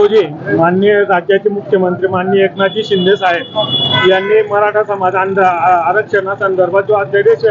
रोजी माननीय राज्याचे मुख्यमंत्री माननीय एकनाथजी शिंदे साहेब यांनी मराठा समाज आंद- आरक्षणासंदर्भात जो अध्यादेश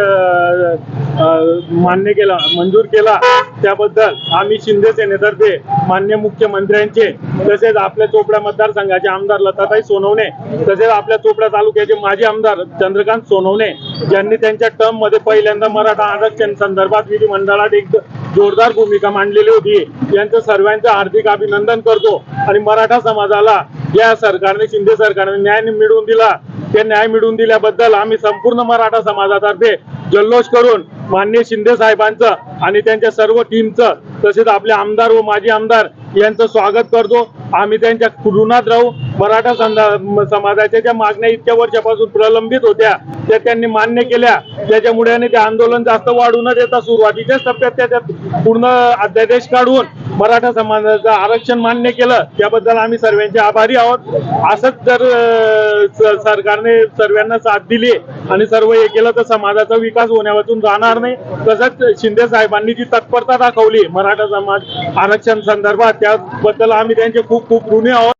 मान्य केला मंजूर केला त्याबद्दल आम्ही शिंदे सेनेतर्फे मान्य मुख्यमंत्र्यांचे तसेच आपल्या चोपडा मतदारसंघाचे आमदार लताताई सोनवणे तसेच आपल्या चोपडा तालुक्याचे माजी आमदार चंद्रकांत सोनवणे ज्यांनी त्यांच्या टर्ममध्ये पहिल्यांदा मराठा आरक्षण संदर्भात विधिमंडळात एक जोरदार भूमिका मांडलेली होती. यांचं सर्वांचं हार्दिक अभिनंदन करतो. आणि मराठा समाजाला या सरकारने शिंदे सरकारने न्याय मिळवून दिला. ते न्याय मिळवून दिल्याबद्दल आम्ही संपूर्ण मराठा समाजातर्फे जल्लोष करून माननीय शिंदे साहेबांचं आणि त्यांच्या सर्व टीमचं तसेच आपले आमदार व माजी आमदार यांचं स्वागत करतो. आम्ही त्यांच्या ऋणात राहू. मराठा समाजाच्या ज्या मागण्या इतक्या वर्षापासून प्रलंबित होत्या त्या त्यांनी मान्य केल्या. त्याच्यामुळे आणि ते आंदोलन जास्त वाढू न देता सुरुवातीच्याच टप्प्यात त्याच्यात पूर्ण अध्यादेश काढून मराठा समाजाचं आरक्षण मान्य केलं त्याबद्दल आम्ही सर्वांचे आभारी आहोत. असंच जर सरकारने सर्वांना साथ दिली आणि सर्व हे केलं तर समाजाचा विकास होण्यावाचून राहणार नाही. तसंच शिंदे साहेबांनी जी तत्परता दाखवली मराठा समाज आरक्षण संदर्भात त्याबद्दल आम्ही त्यांचे खूप खूप ऋणी आहोत.